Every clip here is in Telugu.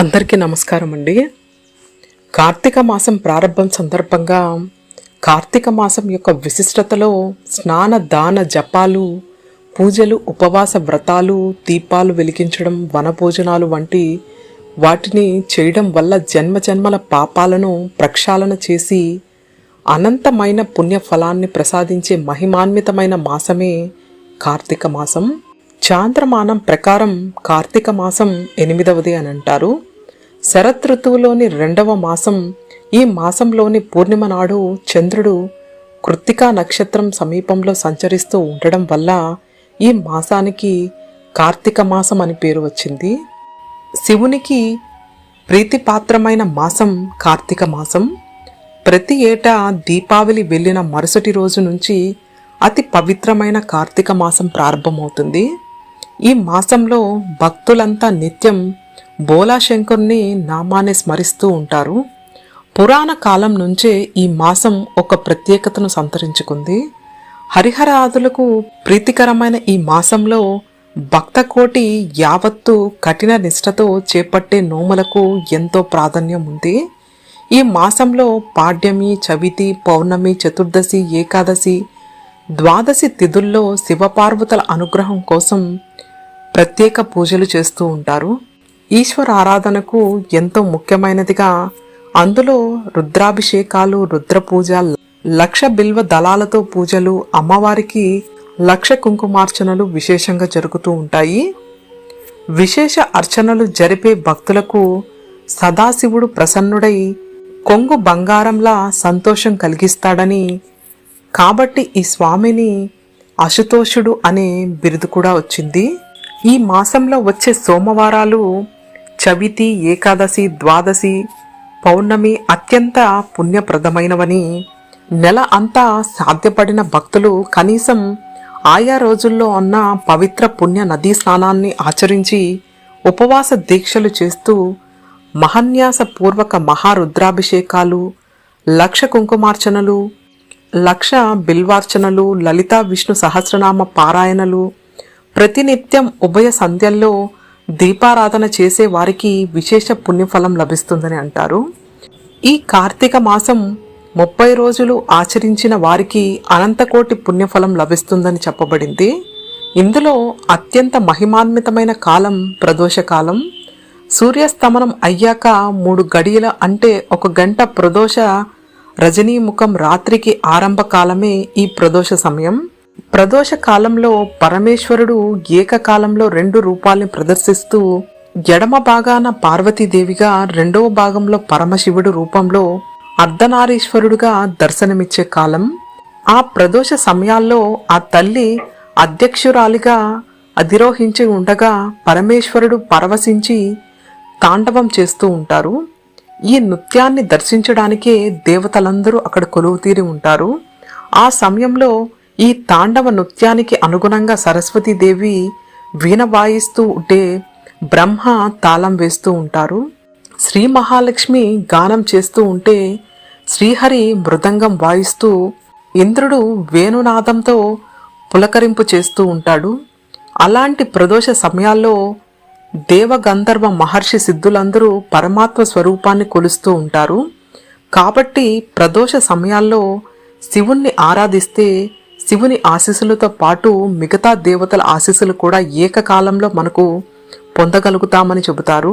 అందరికీ నమస్కారం అండి కార్తీక మాసం ప్రారంభం సందర్భంగా కార్తీక మాసం యొక్క విశిష్టతలో స్నాన దాన జపాలు పూజలు ఉపవాస వ్రతాలు దీపాలు వెలిగించడం వనభోజనాలు వంటి వాటిని చేయడం వల్ల జన్మ జన్మల పాపాలను ప్రక్షాళన చేసి అనంతమైన పుణ్యఫలాన్ని ప్రసాదించే మహిమాన్వితమైన మాసమే కార్తీక మాసం. చాంద్రమానం ప్రకారం కార్తీక మాసం ఎనిమిదవది అని అంటారు శరదృతువులోని రెండవ మాసం ఈ మాసంలోని పూర్ణిమ నాడు చంద్రుడు కృత్తికా నక్షత్రం సమీపంలో సంచరిస్తూ ఉండడం వల్ల ఈ మాసానికి కార్తీక మాసం అని పేరు వచ్చింది. శివునికి ప్రీతిపాత్రమైన మాసం కార్తీక మాసం. ప్రతి ఏటా దీపావళి వెళ్ళిన మరుసటి రోజు నుంచి అతి పవిత్రమైన కార్తీక మాసం ప్రారంభమవుతుంది. ఈ మాసంలో భక్తులంతా నిత్యం బోలాశంకరుని నామాన్ని స్మరిస్తూ ఉంటారు. పురాణ కాలం నుంచే ఈ మాసం ఒక ప్రత్యేకతను సంతరించుకుంది. హరిహరాదులకు ప్రీతికరమైన ఈ మాసంలో భక్తకోటి యావత్తు కఠిన నిష్ఠతో చేపట్టే నోములకు ఎంతో ప్రాధాన్యం ఉంది. ఈ మాసంలో పాడ్యమి చవితి పౌర్ణమి చతుర్దశి ఏకాదశి ద్వాదశి తిథుల్లో శివపార్వతుల అనుగ్రహం కోసం ప్రత్యేక పూజలు చేస్తూ ఉంటారు. ఈశ్వర ఆరాధనకు ఎంతో ముఖ్యమైనదిగా అందులో రుద్రాభిషేకాలు రుద్ర పూజ లక్ష బిల్వ దళాలతో పూజలు అమ్మవారికి లక్ష కుంకుమార్చనలు విశేషంగా జరుగుతూ ఉంటాయి. విశేష అర్చనలు జరిపే భక్తులకు సదాశివుడు ప్రసన్నుడై కొంగు బంగారంలా సంతోషం కలిగిస్తాడని కాబట్టి ఈ స్వామిని అశుతోషుడు అనే బిరుదు కూడా వచ్చింది. ఈ మాసంలో వచ్చే సోమవారాలు చవితి ఏకాదశి ద్వాదశి పౌర్ణమి అత్యంత పుణ్యప్రదమైనవని నెల అంతా సాధ్యపడిన భక్తులు కనీసం ఆయా రోజుల్లో ఉన్న పవిత్ర పుణ్య నదీ స్నానాన్ని ఆచరించి ఉపవాస దీక్షలు చేస్తూ మహన్యాసపూర్వక మహారుద్రాభిషేకాలు లక్ష కుంకుమార్చనలు లక్ష బిల్వార్చనలు లలితా విష్ణు సహస్రనామ పారాయణలు ప్రతినిత్యం ఉభయ సంధ్యల్లో దీపారాధన చేసే వారికి విశేష పుణ్యఫలం లభిస్తుందని అంటారు. ఈ కార్తీక మాసం ముప్పై రోజులు ఆచరించిన వారికి అనంతకోటి పుణ్యఫలం లభిస్తుందని చెప్పబడింది. ఇందులో అత్యంత మహిమాన్వితమైన కాలం ప్రదోషకాలం. సూర్యస్తమనం అయ్యాక మూడు గడియల అంటే ఒక గంట ప్రదోష రజనీముఖం రాత్రికి ఆరంభకాలమే ఈ ప్రదోష సమయం. ప్రదోష కాలంలో పరమేశ్వరుడు ఏకకాలంలో రెండు రూపాల్ని ప్రదర్శిస్తూ ఎడమ భాగాన పార్వతీదేవిగా రెండవ భాగంలో పరమశివుడు రూపంలో అర్ధనారీశ్వరుడుగా దర్శనమిచ్చే కాలం. ఆ ప్రదోష సమయాల్లో ఆ తల్లి అధ్యక్షురాలిగా అధిరోహించి ఉండగా పరమేశ్వరుడు పరవశించి తాండవం చేస్తూ ఉంటారు. ఈ నృత్యాన్ని దర్శించడానికే దేవతలందరూ అక్కడ కొలువు తీరి ఉంటారు. ఆ సమయంలో ఈ తాండవ నృత్యానికి అనుగుణంగా సరస్వతీదేవి వీణ వాయిస్తూ ఉంటే బ్రహ్మ తాళం వేస్తూ ఉంటారు. శ్రీ మహాలక్ష్మి గానం చేస్తూ ఉంటే శ్రీహరి మృదంగం వాయిస్తూ ఇంద్రుడు వేణునాదంతో పులకరింపు చేస్తూ ఉంటాడు. అలాంటి ప్రదోష సమయాల్లో దేవగంధర్వ మహర్షి సిద్ధులందరూ పరమాత్మ స్వరూపాన్ని కొలుస్తూ ఉంటారు. కాబట్టి ప్రదోష సమయాల్లో శివుణ్ణి ఆరాధిస్తే శివుని ఆశీస్సులతో పాటు మిగతా దేవతల ఆశీస్సులు కూడా ఏకకాలంలో మనకు పొందగలుగుతామని చెబుతారు.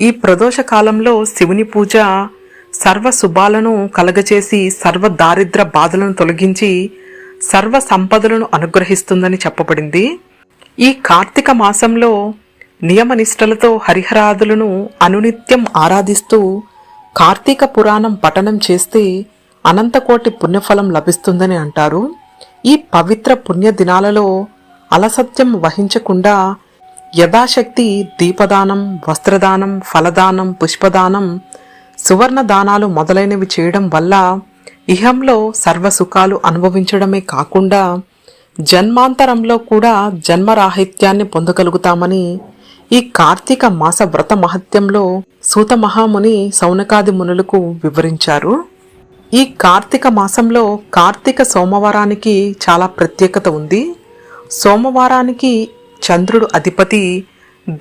ఈ ప్రదోష కాలంలో శివుని పూజ సర్వ శుభాలను కలగచేసి సర్వ దారిద్ర బాధలను తొలగించి సర్వ సంపదలను అనుగ్రహిస్తుందని చెప్పబడింది. ఈ కార్తీక మాసంలో నియమనిష్టలతో హరిహరాదులను అనునిత్యం ఆరాధిస్తూ కార్తీక పురాణం పఠనం చేస్తే అనంతకోటి పుణ్యఫలం లభిస్తుందని అంటారు. ఈ పవిత్ర పుణ్య దినాలలో అలసత్యం వహించకుండా యథాశక్తి దీపదానం వస్త్రదానం ఫలదానం పుష్పదానం సువర్ణ దానాలు మొదలైనవి చేయడం వల్ల ఇహంలో సర్వసుఖాలు అనుభవించడమే కాకుండా జన్మాంతరంలో కూడా జన్మరాహిత్యాన్ని పొందగలుగుతామని ఈ కార్తీక మాస వ్రత మహత్యంలో సూత మహాముని సౌనకాది మునులకు వివరించారు. ఈ కార్తీక మాసంలో కార్తీక సోమవారానికి చాలా ప్రత్యేకత ఉంది. సోమవారానికి చంద్రుడు అధిపతి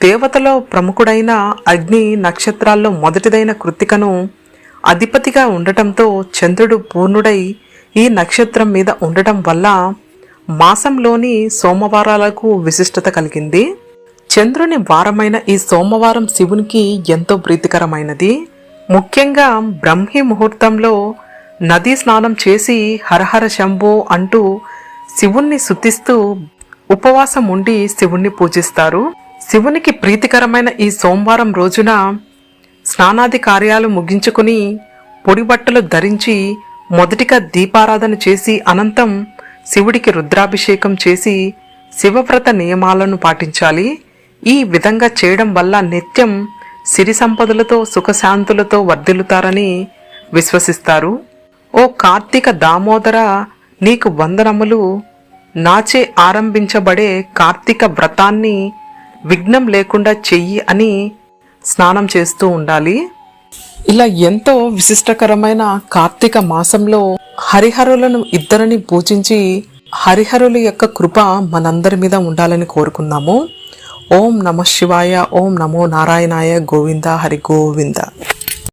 దేవతలో ప్రముఖుడైన అగ్ని నక్షత్రాల్లో మొదటిదైన కృతికను అధిపతిగా ఉండటంతో చంద్రుడు పూర్ణుడై ఈ నక్షత్రం మీద ఉండటం వల్ల మాసంలోని సోమవారాలకు విశిష్టత కలిగింది. చంద్రుని వారమైన ఈ సోమవారం శివునికి ఎంతో ప్రీతికరమైనది. ముఖ్యంగా బ్రహ్మి ముహూర్తంలో నదీ స్నానం చేసి హరహర శంభో అంటూ శివుణ్ణి శుద్ధిస్తూ ఉపవాసం ఉండి శివుణ్ణి పూజిస్తారు. శివునికి ప్రీతికరమైన ఈ సోమవారం రోజున స్నానాది కార్యాలు ముగించుకుని పొడి బట్టలు ధరించి మొదటిగా దీపారాధన చేసి అనంతం శివుడికి రుద్రాభిషేకం చేసి శివవ్రత నియమాలను పాటించాలి. ఈ విధంగా చేయడం వల్ల నిత్యం సిరి సంపదలతో సుఖశాంతులతో వర్ధిల్లుతారని విశ్వసిస్తారు. ఓ కార్తీక దామోదర నీకు వందనములు. నాచే ఆరంభించబడే కార్తీక వ్రతాన్ని విఘ్నం లేకుండా చెయ్యి అని స్నానం చేస్తూ ఉండాలి. ఇలా ఎంతో విశిష్టకరమైన కార్తీక మాసంలో హరిహరులను ఇద్దరిని పూజించి హరిహరుల యొక్క కృప మనందరి మీద ఉండాలని కోరుకుందాము. ఓం నమ శివాయ ఓం నమో నారాయణాయ గోవింద హరి గోవింద.